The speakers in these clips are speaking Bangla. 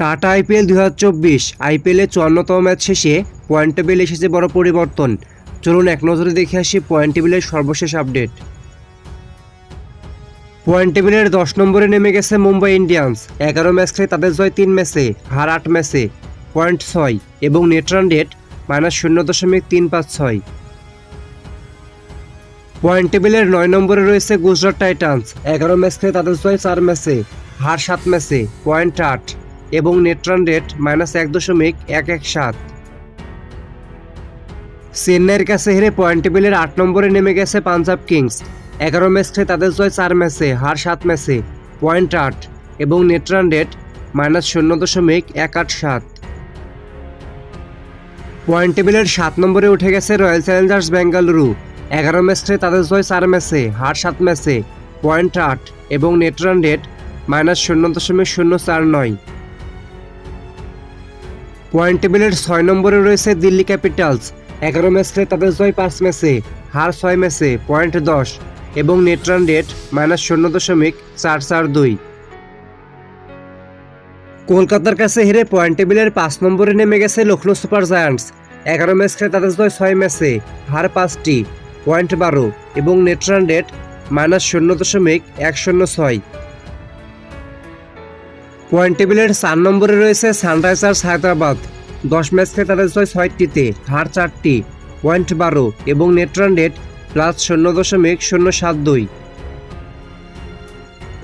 টাটা আইপিএল দু হাজার চব্বিশ, আইপিএলে চুয়ান্নতম ম্যাচ শেষে পয়েন্ট টেবিলে এসেছে বড় পরিবর্তন। চলুন এক নজরে দেখে আসি পয়েন্ট টেবিলের সর্বশেষ আপডেট। পয়েন্ট টেবিলের দশ নম্বরে নেমে গেছে মুম্বাই ইন্ডিয়ান্স। এগারো ম্যাচ খেলে তাদের জয় তিন ম্যাচে, হার আট ম্যাচে, পয়েন্ট ছয়, এবং নেট রান রেট মাইনাস শূন্য দশমিক তিন পাঁচ ছয়। পয়েন্ট টেবিলের নয় নম্বরে রয়েছে গুজরাট টাইটান্স। এগারো ম্যাচ খেলে তাদের জয় চার ম্যাচে, হার সাত ম্যাচে, পয়েন্ট আট। এবং নেট রেট মাইনাস এক দশমিক এক এক সাত। চেন্নাইয়ের কাছে হেরে পয়েন্ট টেবিলের আট নম্বরে নেমে গেছে পাঞ্জাব কিংস। এগারো ম্যাচ তাদের জয় চার ম্যাচে, হার সাত ম্যাচে, পয়েন্ট আট এবং নেট রেট মাইনাস শূন্য দশমিক এক আট সাত। পয়েন্ট টেবিলের সাত নম্বরে উঠে গেছে রয়্যাল চ্যালেঞ্জার্স বেঙ্গালুরু। এগারো ম্যাচ তাদের জয় চার ম্যাচে, হার সাত ম্যাচে, পয়েন্ট আট এবং নেট রেট মাইনাস শূন্য দশমিক শূন্য চার নয়। পয়েন্ট টেবিলের ছয় নম্বরে রয়েছে দিল্লি ক্যাপিটালস। এগারো ম্যাচ তাদের জয় পাঁচ ম্যাচে, হার ছয় ম্যাচে পয়েন্ট দশ এবং নেট রান রেট মাইনাস শূন্য দশমিক চার চার দুই। কলকাতার কাছে হেরে পয়েন্ট টেবিলের পাঁচ নম্বরে নেমে গেছে লখনৌ সুপার জায়ান্টস। এগারো ম্যাচ খেলে তাদের জয় ছয় ম্যাচে, হার পাঁচটি, পয়েন্ট বারো এবং নেট রান রেট মাইনাস শূন্য দশমিক এক শূন্য ছয়। পয়েন্ট টেবিলের চার নম্বরে রয়েছে সানরাইজার্স হায়দ্রাবাদ। দশ ম্যাচ খেলে তাদের জয় ছয়টিতে, হার চারটি পয়েন্ট বারো এবং নেট রান রেট প্লাস শূন্য দশমিক শূন্য সাত দুই।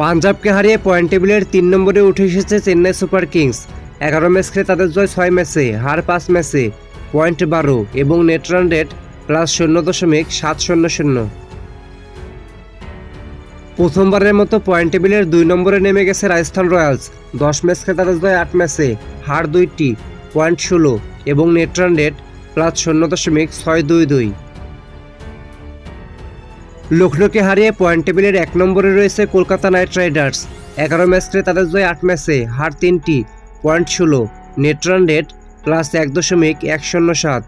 পাঞ্জাবকে হারিয়ে পয়েন্ট টেবিলের তিন নম্বরে উঠে এসেছে চেন্নাই সুপার কিংস এগারো ম্যাচ খেলে তাদের জয় ছয় ম্যাচে হার পাঁচ ম্যাচে পয়েন্ট বারো এবং নেট রান রেট প্লাস শূন্য দশমিক সাত শূন্য শূন্য। প্রথমবারের মতো পয়েন্ট টেবিলের দুই নম্বরে নেমে গেছে রাজস্থান রয়্যালস। দশ ম্যাচ তাদের জয় আট ম্যাচে হার দুইটি, পয়েন্ট ষোলো এবং নেট রান রেট প্লাস শূন্য দশমিক ছয় দুই দুই। লখনৌকে হারিয়ে পয়েন্ট টেবিলের এক নম্বরে রয়েছে কলকাতা নাইট রাইডার্স। এগারো ম্যাচ তাদের জয় আট ম্যাচে হার তিনটি, পয়েন্ট ষোলো, নেট রান রেট প্লাস এক দশমিক এক শূন্য সাত।